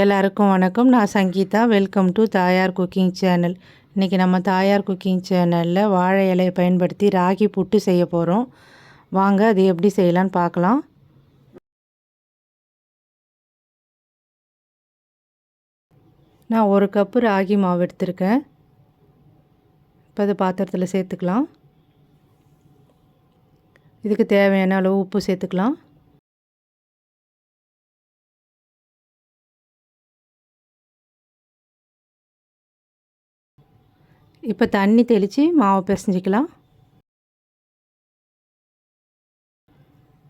எல்லாருக்கும் வணக்கம். நான் Sangeetha. Welcome to Thayar cooking channel. இன்றைக்கி நம்ம தாயார் குக்கிங் சேனலில் வாழை இலையை பயன்படுத்தி ராகி புட்டு செய்ய போகிறோம் வாங்க அது எப்படி செய்யலான்னு பார்க்கலாம். நான் ஒரு கப்பு ராகி மாவு எடுத்திருக்கேன். இப்போ அதை பாத்திரத்தில் சேர்த்துக்கலாம். இதுக்கு தேவையான அளவு உப்பு சேர்த்துக்கலாம். இப்போ தண்ணி தெளித்து மாவை பிசைஞ்சிக்கலாம்.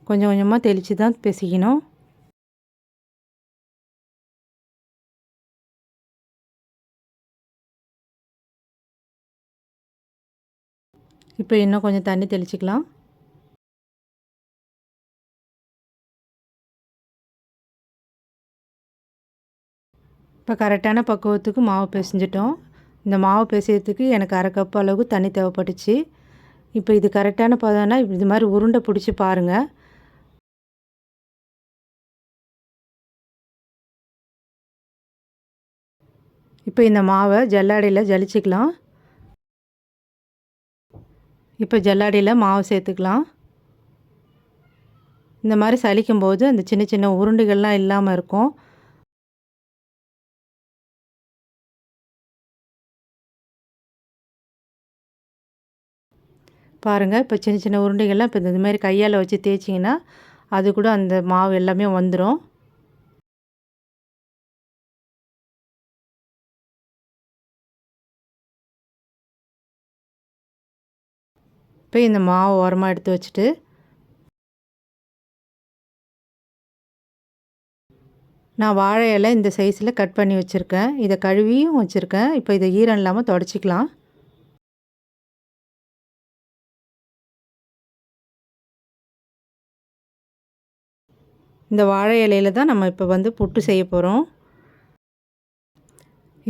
கொஞ்சம் கொஞ்சமாக தெளித்து தான் பிசைக்கணும் இப்போ இன்னும் கொஞ்சம் தண்ணி தெளிச்சிக்கலாம். இப்போ கரெக்டான பக்குவத்துக்கு மாவு பிசைஞ்சிட்டோம். இந்த மாவு பிசையத்துக்கு எனக்கு அரை கப் அளவு தண்ணி தேவைப்பட்டுச்சு. இப்போ இது கரெக்டான பதம்னா இது மாதிரி உருண்டை பிடிச்சி பாருங்கள் இப்போ இந்த மாவை ஜல்லாடையில் ஜலிச்சிக்கலாம். இப்போ ஜல்லாடையில் மாவு சேர்த்துக்கலாம். இந்த மாதிரி சலிக்கும்போது அந்த சின்ன சின்ன உருண்டைகள்லாம் இல்லாமல் இருக்கும். பாருங்கள் இப்போ சின்ன சின்ன உருண்டைகள்லாம் இப்போ இந்த மாதிரி கையால் வச்சு தேய்ச்சிங்கன்னா அது கூட அந்த மாவு எல்லாமே வந்துடும் இப்போ இந்த மாவு ஓரமாக எடுத்து வச்சுட்டு நான் வாழை இலை இந்த சைஸில் கட் பண்ணி வச்சுருக்கேன். இதை கழுவியும் வச்சுருக்கேன். இப்போ இதை ஈரம் இல்லாமல் தொடச்சிக்கலாம். இந்த வாழை இலையில தான் நம்ம இப்போ வந்து புட்டு செய்ய போகிறோம்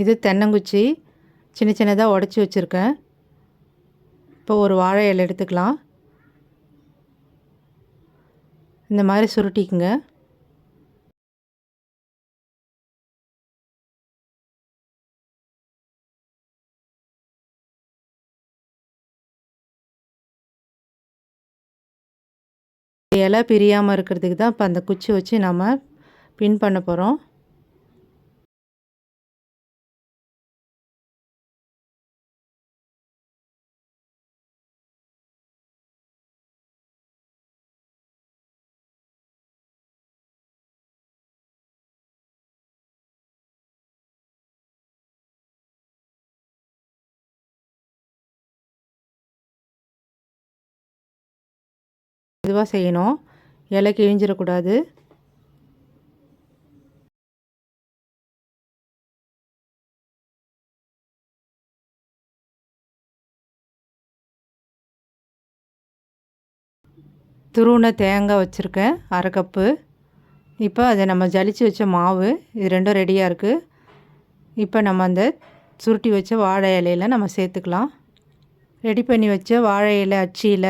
இது தென்னங்குச்சி சின்ன சின்னதாக உடச்சி வச்சுருக்கேன். இப்போ ஒரு வாழை இலை எடுத்துக்கலாம். இந்த மாதிரி சுருட்டிக்குங்க. இலை பிரியாமல் இருக்கிறதுக்கு தான் இப்போ அந்த குச்சி வச்சு நம்ம பின் பண்ண போகிறோம் இதுவாக செய்யணும். இலை கிழிஞ்சிடக்கூடாது துருவின தேங்காய் வச்சுருக்கேன் அரை கப்பு. இப்போ அதை நம்ம ஜலிச்சு வச்ச மாவு இது ரெண்டும் ரெடியாக இருக்குது இப்போ நம்ம அந்த சுருட்டி வச்ச வாழை இலையில நம்ம சேர்த்துக்கலாம். ரெடி பண்ணி வச்ச வாழை இலை அச்சியில்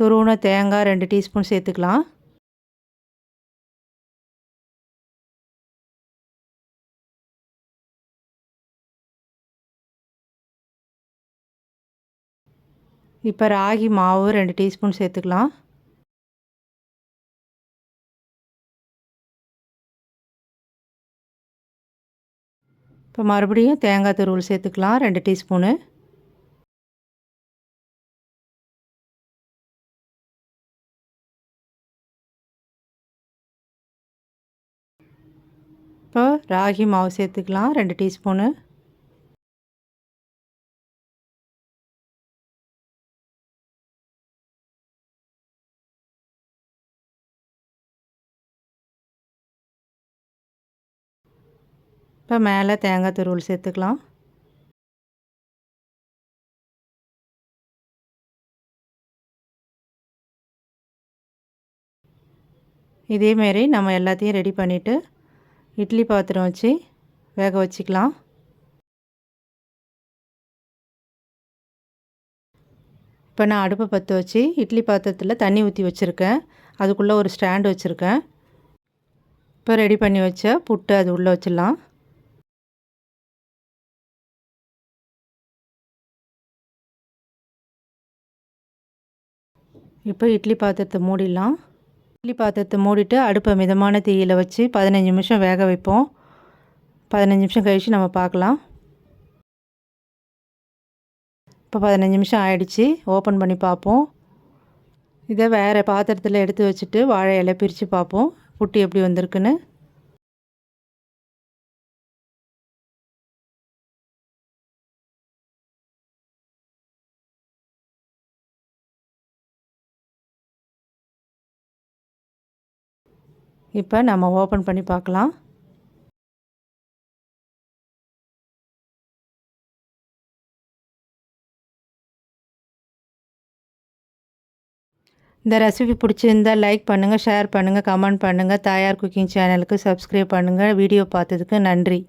துருவின தேங்காய் ரெண்டு டீஸ்பூன் சேர்த்துக்கலாம். இப்போ ராகி மாவு ரெண்டு டீஸ்பூன் சேர்த்துக்கலாம். இப்போ மறுபடியும் தேங்காய் துருவல் சேர்த்துக்கலாம் ரெண்டு டீஸ்பூனு. இப்போ ராகி மாவு சேர்த்துக்கலாம். ரெண்டு டீஸ்பூனு. இப்போ மேலே தேங்காய் துருவல் சேர்த்துக்கலாம். இதேமாரி நம்ம எல்லாத்தையும் ரெடி பண்ணிவிட்டு இட்லி பாத்திரம் வச்சு வேக வச்சுக்கலாம். இப்போ நான் அடுப்பை பற்ற வச்சு இட்லி பாத்திரத்தில் தண்ணி ஊற்றி வச்சுருக்கேன். அதுக்குள்ளே ஒரு ஸ்டாண்டு வச்சுருக்கேன். இப்போ ரெடி பண்ணி வச்ச புட்டு அது உள்ளே வச்சிடலாம். இப்போ இட்லி பாத்திரத்தை மூடிடலாம். இட்லி பாத்திரத்தை மூடிட்டு அடுப்பை மிதமான தீயில் வச்சு பதினஞ்சு நிமிஷம் வேக வைப்போம். பதினஞ்சு நிமிஷம் கழித்து நம்ம பார்க்கலாம். இப்போ பதினஞ்சு நிமிஷம் ஆயிடுச்சு. ஓப்பன் பண்ணி பார்ப்போம். இதை வேறு பாத்திரத்தில் எடுத்து வச்சுட்டு வாழை இலை பிரித்து பார்ப்போம். புட்டு எப்படி வந்திருக்குன்னு. இப்போ நம்ம ஓப்பன் பண்ணி பார்க்கலாம். இந்த ரெசிபி பிடிச்சிருந்தால் லைக் பண்ணுங்கள் ஷேர் பண்ணுங்கள் கமெண்ட் பண்ணுங்கள் தாயார் குக்கிங் சேனலுக்கு சப்ஸ்கிரைப் பண்ணுங்கள் வீடியோ பார்த்ததுக்கு நன்றி.